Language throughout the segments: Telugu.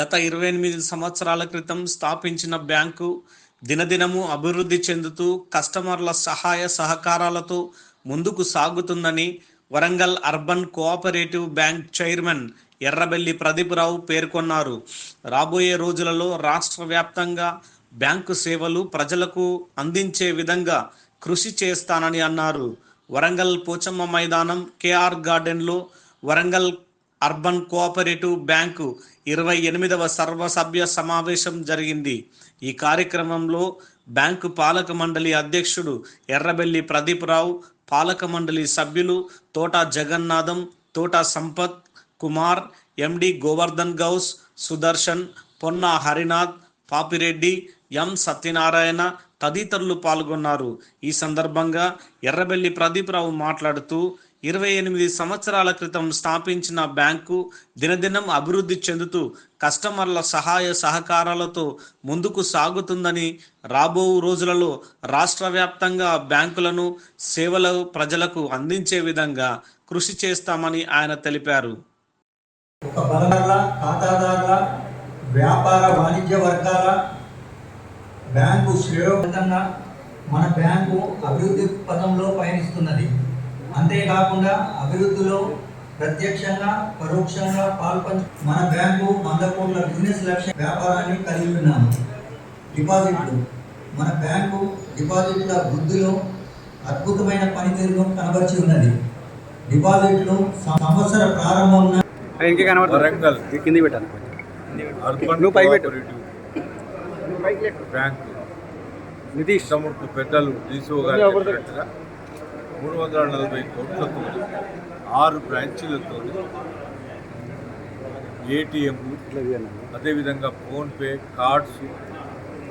గత ఇరవై ఎనిమిది సంవత్సరాల క్రితం స్థాపించిన బ్యాంకు దినదినము అభివృద్ధి చెందుతూ కస్టమర్ల సహాయ సహకారాలతో ముందుకు సాగుతుందని Warangal urban cooperative bank chairman Errabelli Pradeeprao పేర్కొన్నారు. రాబోయే రోజులలో రాష్ట్ర వ్యాప్తంగా బ్యాంకు సేవలు ప్రజలకు అందించే విధంగా కృషి చేస్తానని అన్నారు. వరంగల్ పోచమ్మ మైదానం కేఆర్ గార్డెన్లో వరంగల్ అర్బన్ కోఆపరేటివ్ బ్యాంకు ఇరవై ఎనిమిదవ సర్వసభ్య సమావేశం జరిగింది. ఈ కార్యక్రమంలో బ్యాంకు పాలక మండలి అధ్యక్షుడు ఎర్రబెల్లి ప్రదీప్రావు పాలక మండలి సభ్యులు తోట జగన్నాథం తోట సంపత్ కుమార్ ఎండి గోవర్ధన్ గౌస్ సుదర్శన్ పొన్న హరినాథ్ పాపిరెడ్డి ఎం సత్యనారాయణ తదితరులు పాల్గొన్నారు. ఈ సందర్భంగా ఎర్రబెల్లి ప్రదీప్రావు మాట్లాడుతూ ఇరవై ఎనిమిది సంవత్సరాల క్రితం స్థాపించిన బ్యాంకు దినదినం అభివృద్ధి చెందుతూ కస్టమర్ల సహాయ సహకారాలతో ముందుకు సాగుతుందని రాబో రోజులలో రాష్ట్ర వ్యాప్తంగా బ్యాంకులను సేవలు ప్రజలకు అందించే విధంగా కృషి చేస్తామని ఆయన తెలిపారు. ఒక ఖాతాదారుల వ్యాపార వాణిజ్య వర్గాల బ్యాంకు శ్రేయోగతంగా మన బ్యాంకు అభివృద్ధి పథంలో పయనిస్తున్నది. అంతేకాకుండా అభివృద్ధిలో ప్రత్యక్షంగా పరోక్షంగా పాల్పంచు మన బ్యాంకు వంద కోట్ల బిజినెస్ లక్ష్య వ్యాపారాన్ని కలిగి ఉన్నాము. డిపాజిట్లు. మన బ్యాంకు డిపాజిట్ల వృద్ధిలో అద్భుతమైన పనితీరును కనబరిచి ఉన్నది. డిపాజిట్లు సంవత్సర ప్రారంభం నితీష్. తమ్ముడు పెద్దలు చెప్పినట్టుగా మూడు వందల నలభై కోట్లతో ఆరు బ్రాంచీలతో ఏటీఎం అదేవిధంగా ఫోన్పే కార్డ్స్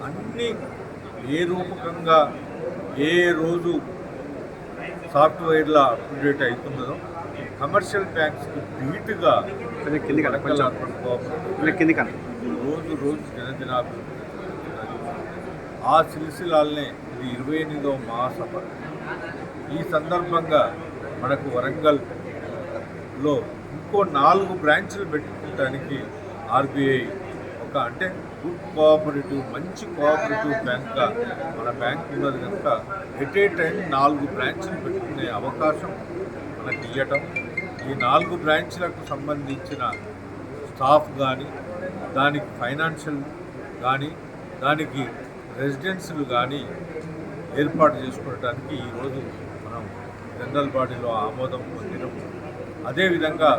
అన్నీ ఏ రూపకంగా ఏ రోజు సాఫ్ట్వేర్లా అప్డేట్ అవుతున్నదో కమర్షియల్ బ్యాంక్స్కి ధీటుగా కింది కన్నా రోజు రోజు దినదినాభివృద్ధి చెందుతున్నది. ఆ సిలిసిలాల్నే ఇది ఇరవై ఎనిమిదవ మహాసభ ఈ సందర్భంగా మనకు వరంగల్లో ఇంకో నాలుగు బ్రాంచ్లు పెట్టుకోవడానికి ఆర్బీఐ ఒక అంటే గుడ్ కోఆపరేటివ్ మంచి కోఆపరేటివ్ బ్యాంక్గా మన బ్యాంక్ ఉన్నది కనుక ఎట్ ఏ టైం నాలుగు బ్రాంచ్లు పెట్టుకునే అవకాశం మనకి ఇవ్వటం ఈ నాలుగు బ్రాంచ్లకు సంబంధించిన స్టాఫ్ కానీ దానికి ఫైనాన్షియల్ కానీ దానికి రెసిడెన్సీలు కానీ ఏర్పాటు చేసుకోవడానికి ఈరోజు జనరల్ బాడీలో ఆమోదం పొందినాం. అదేవిధంగా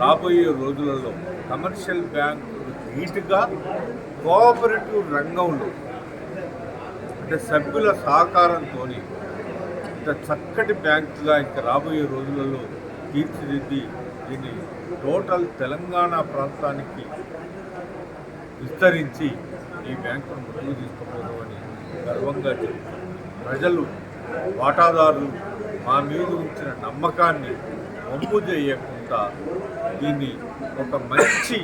రాబోయే రోజులలో కమర్షియల్ బ్యాంకులు నీట్గా కోఆపరేటివ్ రంగంలో అంటే సభ్యుల సహకారంతో ఇంత చక్కటి బ్యాంకుగా ఇంకా రాబోయే రోజులలో తీర్చిదిద్ది దీన్ని టోటల్ తెలంగాణ ప్రాంతానికి విస్తరించి ఈ బ్యాంకును ముందుకు తీసుకుపోదామని గర్వంగా చెప్తున్నాను. ప్రజలు వాటాదారులు మా మీద ఉంచిన నమ్మకాన్ని వంపు చేయకుండా దీన్ని ఒక మంచి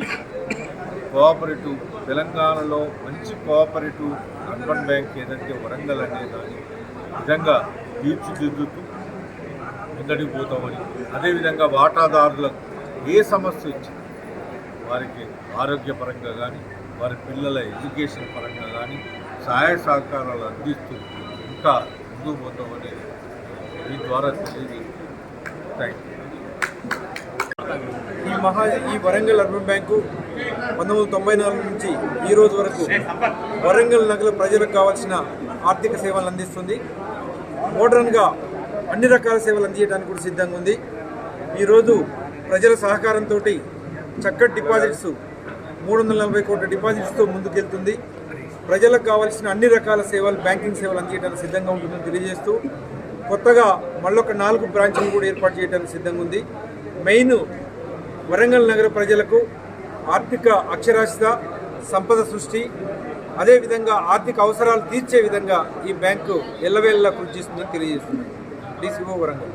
కోఆపరేటివ్ తెలంగాణలో మంచి కోఆపరేటివ్ అర్బన్ బ్యాంక్ ఏదంటే వరంగల్ అనే దాన్ని నిజంగా తీర్చిదిద్దుతూ ముందడికి పోతామని అదేవిధంగా వాటాదారులకు ఏ సమస్య వచ్చినా వారికి ఆరోగ్యపరంగా కానీ వారి పిల్లల ఎడ్యుకేషన్ పరంగా కానీ సహాయ సహకారాలు అందిస్తూ ఇంకా ముందు పోతామని మీ ద్వారా ఈ మహా ఈ వరంగల్ అర్బన్ బ్యాంకు పంతొమ్మిది వందల తొంభై నాలుగు నుంచి ఈ రోజు వరకు వరంగల్ నగర ప్రజలకు కావాల్సిన ఆర్థిక సేవలు అందిస్తుంది. మోడర్న్గా అన్ని రకాల సేవలు అందించడానికి కూడా సిద్ధంగా ఉంది. ఈరోజు ప్రజల సహకారంతో చక్కటి డిపాజిట్స్ మూడు వందల నలభై కోట్ల డిపాజిట్స్తో ముందుకెళ్తుంది. ప్రజలకు కావాల్సిన అన్ని రకాల సేవలు బ్యాంకింగ్ సేవలు అందించడానికి సిద్ధంగా ఉంటుందని తెలియజేస్తూ కొత్తగా మళ్ళొక నాలుగు బ్రాంచ్లు కూడా ఏర్పాటు చేయడానికి సిద్ధంగా ఉంది. మెయిన్ వరంగల్ నగర ప్రజలకు ఆర్థిక అక్షరాస్యత సంపద సృష్టి అదేవిధంగా ఆర్థిక అవసరాలు తీర్చే విధంగా ఈ బ్యాంకు ఎల్లవేళలా కృషి చేస్తుందని తెలియజేస్తుంది. డీసీఓ వరంగల్.